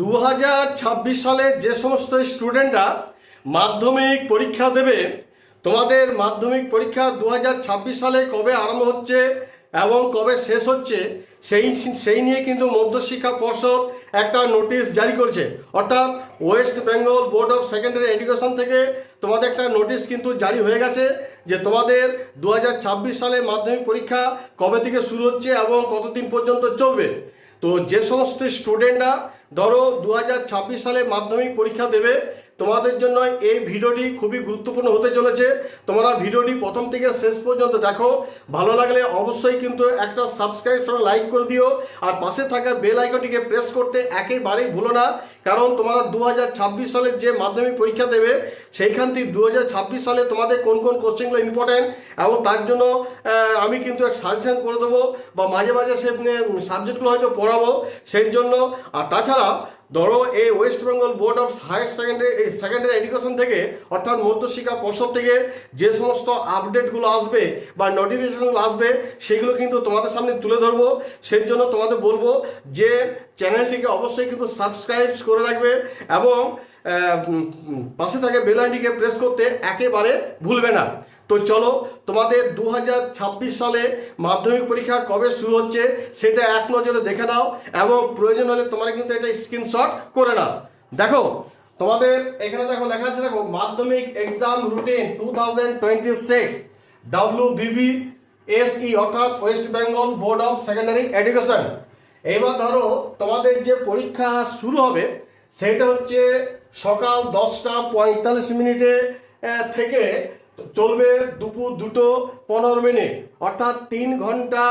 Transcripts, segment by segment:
দু হাজার ছাব্বিশ সালে যে সমস্ত স্টুডেন্টরা মাধ্যমিক পরীক্ষা দেবে, তোমাদের মাধ্যমিক পরীক্ষা দু হাজার ছাব্বিশ সালে কবে আরম্ভ হচ্ছে এবং কবে শেষ হচ্ছে, সেই সেই নিয়ে কিন্তু মধ্যশিক্ষা পর্ষদ একটা নোটিশ জারি করেছে। অর্থাৎ West Bengal Board of Secondary Education থেকে তোমাদের একটা নোটিশ কিন্তু জারি হয়ে গেছে যে তোমাদের দু হাজার ছাব্বিশ সালে মাধ্যমিক পরীক্ষা কবে থেকে শুরু হচ্ছে এবং কতদিন পর্যন্ত চলবে। তো যে সমস্ত স্টুডেন্টরা ধরো দু হাজার ছাব্বিশ সালে মাধ্যমিক পরীক্ষা দেবে, তোমাদের জন্য এই ভিডিওটি খুবই গুরুত্বপূর্ণ হতে চলেছে। তোমরা ভিডিওটি প্রথম থেকে শেষ পর্যন্ত দেখো। ভালো লাগলে অবশ্যই কিন্তু একটা সাবস্ক্রাইব লাইক করে দিও। আর পাশে থাকা বেল আইকনটিকে প্রেস করতে একেবারেই ভুলো না। কারণ তোমরা দু হাজার ছাব্বিশ সালের যে মাধ্যমিক পরীক্ষা দেবে, সেইখান থেকে দু হাজার ছাব্বিশ সালে তোমাদের কোন কোন কোশ্চেনগুলো ইম্পর্টেন্ট এবং তার জন্য আমি কিন্তু এক সাজেশন করে দেবো বা মাঝে মাঝে সে সাবজেক্টগুলো হয়তো পড়াবো, সেই জন্য। আর তাছাড়া, ধরো এই West Bengal Board of Higher Secondary Secondary Education থেকে, অর্থাৎ মধ্যশিক্ষা পর্ষদ থেকে যে সমস্ত আপডেটগুলো আসবে বা নোটিফিকেশনগুলো আসবে, সেগুলো কিন্তু তোমাদের সামনে তুলে ধরবো। সেই জন্য তোমাদের বলব যে চ্যানেলটিকে অবশ্যই কিন্তু সাবস্ক্রাইব করে রাখবে এবং পাশে থাকে বেল আইডিকে প্রেস করতে একেবারে ভুলবে না। তো চলো, তোমাদের দু হাজার ছাব্বিশ সালে মাধ্যমিক পরীক্ষা কবে শুরু হচ্ছে সেটা এক নজরে দেখে নাও এবং প্রয়োজন হলে তোমরা কিন্তু এটা স্ক্রিনশট করে নাও। দেখো, তোমাদের এখানে দেখো লেখা আছে, দেখো, Madhyamik exam routine two thousand twenty six W BB SE অর্থাৎ West Bengal Board of Secondary Education এবার ধরো, তোমাদের যে পরীক্ষা শুরু হবে সেটা হচ্ছে সকাল দশটা পঁয়তাল্লিশ মিনিটে থেকে চলবে দুপুর দুটো পনেরো মিনিট। অর্থাৎ তিন ঘণ্টা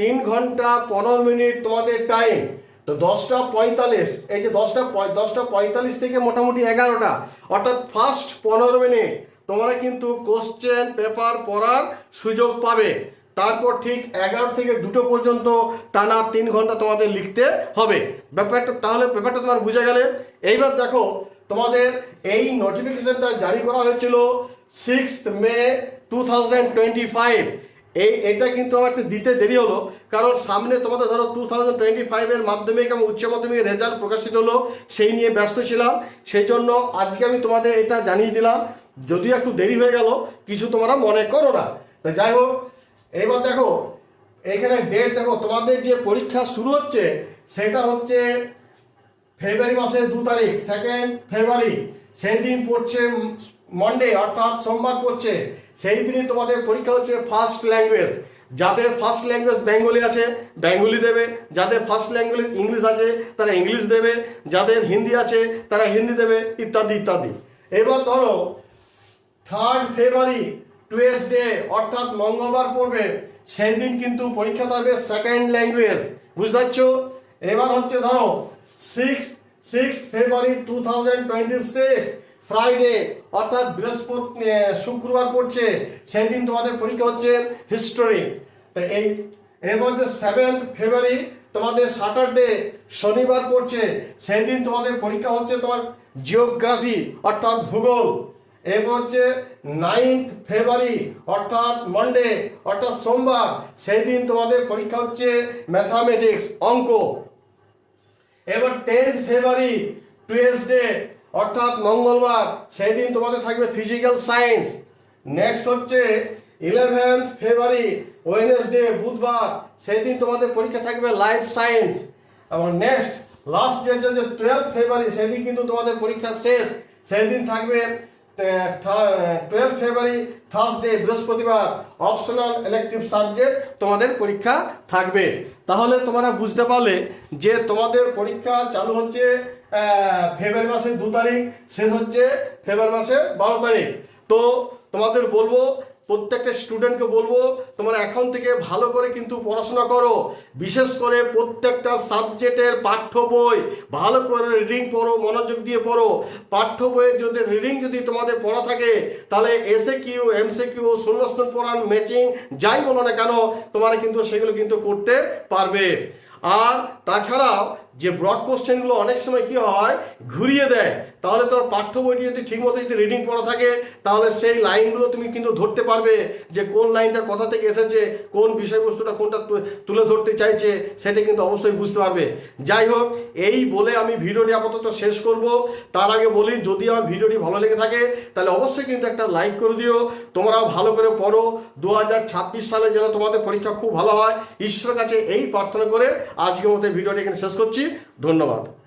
তিন ঘণ্টা পনেরো মিনিট তোমাদের টাইম তো দশটা পঁয়তাল্লিশ, এই যে দশটা দশটা পঁয়তাল্লিশ থেকে মোটামুটি এগারোটা। অর্থাৎ ফার্স্ট পনেরো মিনিট তোমরা কিন্তু কোশ্চেন পেপার পড়ার সুযোগ পাবে। তারপর ঠিক এগারো থেকে দুটো পর্যন্ত টানা তিন ঘণ্টা তোমাদের লিখতে হবে। ব্যাপারটা তাহলে ব্যাপারটা তোমার বুঝে গেলে। এইবার দেখো, তোমাদের এই নোটিফিকেশনটা জারি করা হয়েছিল six May two thousand twenty five এই এটা কিন্তু আমার একটু দিতে দেরি হলো, কারণ সামনে তোমাদের ধরো টু থাউজেন্ড টোয়েন্টি ফাইভের মাধ্যমিক এবং উচ্চ মাধ্যমিকের রেজাল্ট প্রকাশিত হলো, সেই নিয়ে ব্যস্ত ছিলাম। সেই জন্য আজকে আমি তোমাদের এটা জানিয়ে দিলাম। যদিও একটু দেরি হয়ে গেল, কিছু তোমরা মনে করো না। তো যাই হোক এবার দেখো, এখানে ডেট দেখো, তোমাদের যে পরীক্ষা শুরু হচ্ছে, সেটা হচ্ছে ফেব্রুয়ারি মাসের দু তারিখ সেকেন্ড ফেব্রুয়ারি সেই দিন পড়ছে মন্ডে অর্থাৎ সোমবার পড়ছে। সেই দিনই তোমাদের পরীক্ষা হচ্ছে ফার্স্ট ল্যাঙ্গুয়েজ যাদের ফার্স্ট ল্যাঙ্গুয়েজ বেঙ্গলি আছে, বেঙ্গলি দেবে। যাদের ফার্স্ট ল্যাঙ্গুয়েজ ইংলিশ আছে, তারা ইংলিশ দেবে। যাদের হিন্দি আছে, তারা হিন্দি দেবে, ইত্যাদি ইত্যাদি। এবার ধরো থার্ড ফেব্রুয়ারি টুয়েসডে অর্থাৎ মঙ্গলবার পড়বে। সেই দিন কিন্তু পরীক্ষা থাকবে সেকেন্ড ল্যাঙ্গুয়েজ বুঝতে পারছ? এবার হচ্ছে ধরো six six February two thousand twenty six Friday অর্থাৎ বৃহস্পতি শুক্রবার পড়ছে। সেই দিন তোমাদের পরীক্ষা হচ্ছে হিস্টোরি তো এই, এরপর হচ্ছে সেভেন্থ ফেব্রুয়ারি তোমাদের স্যাটারডে শনিবার পড়ছে। সেই দিন তোমাদের পরীক্ষা হচ্ছে তোমার জিওগ্রাফি অর্থাৎ ভূগোল। এরপর হচ্ছে নাইন্থ ফেব্রুয়ারি অর্থাৎ মন্ডে অর্থাৎ সোমবার সেই দিন তোমাদের পরীক্ষা হচ্ছে ম্যাথামেটিক্স অঙ্ক। এবার টেন্থ ফেব্রুয়ারি টুয়েসডে অর্থাৎ মঙ্গলবার সেই দিন তোমাদের থাকবে ফিজিক্যাল সায়েন্স নেক্সট হচ্ছে ইলেভেন্থ ফেব্রুয়ারি ওয়েনেসডে বুধবার সেই দিন তোমাদের পরীক্ষা থাকবে লাইফ সায়েন্স এবং নেক্সট লাস্ট যে হচ্ছে টুয়েলভ ফেব্রুয়ারি সেদিন কিন্তু তোমাদের পরীক্ষা শেষ। সেই দিন থাকবে টুয়েলভ ফেব্রুয়ারি থার্সডে বৃহস্পতিবার অপশনাল ইলেকটিভ সাবজেক্ট তোমাদের পরীক্ষা থাকবে। তাহলে তোমরা বুঝতে পারলে যে তোমাদের পরীক্ষা চালু হচ্ছে ফেব্রুয়ারি মাসের দু তারিখ, শেষ হচ্ছে ফেব্রুয়ারি মাসের বারো তারিখ। তো তোমাদের বলব প্রত্যেকটা স্টুডেন্টকে বলব, তোমরা এখন থেকে ভালো করে কিন্তু পড়াশোনা করো। বিশেষ করে প্রত্যেকটা সাবজেক্টের পাঠ্য বই, ভালো করে রিডিং পড়ো, মনোযোগ দিয়ে পড়ো। পাঠ্য বইয়ের যদি রিডিং যদি তোমাদের পড়া থাকে, তাহলে এসে কিউ এমসে কিউ শূন্যস্থান পড়ান ম্যাচিং যাই বলো না কেন, তোমরা কিন্তু সেগুলো কিন্তু করতে পারবে। আর তাছাড়াও যে ব্রড কোশ্চেনগুলো অনেক সময় কি হয়, ঘুরিয়ে দেয়। তাহলে তোর পাঠ্য বইটি যদি ঠিকমতো যদি রিডিং পড়া থাকে, তাহলে সেই লাইনগুলো তুমি কিন্তু ধরতে পারবে যে কোন লাইনটা কোথা থেকে এসেছে, কোন বিষয়বস্তুটা কোনটা তুলে ধরতে চাইছে, সেটা কিন্তু অবশ্যই বুঝতে পারবে। যাই হোক, এই বলে আমি ভিডিওটি আপাতত শেষ করব। তার আগে বলি, যদি আমার ভিডিওটি ভালো লেগে থাকে, তাহলে অবশ্যই কিন্তু একটা লাইক করে দিও। তোমরাও ভালো করে পড়ো। দু হাজার ছাব্বিশ সালে যেন তোমাদের পরীক্ষা খুব ভালো হয়, ঈশ্বরের কাছে এই প্রার্থনা করে আজকের মতো ভিডিওটি এখানে শেষ করছি। ধন্যবাদ।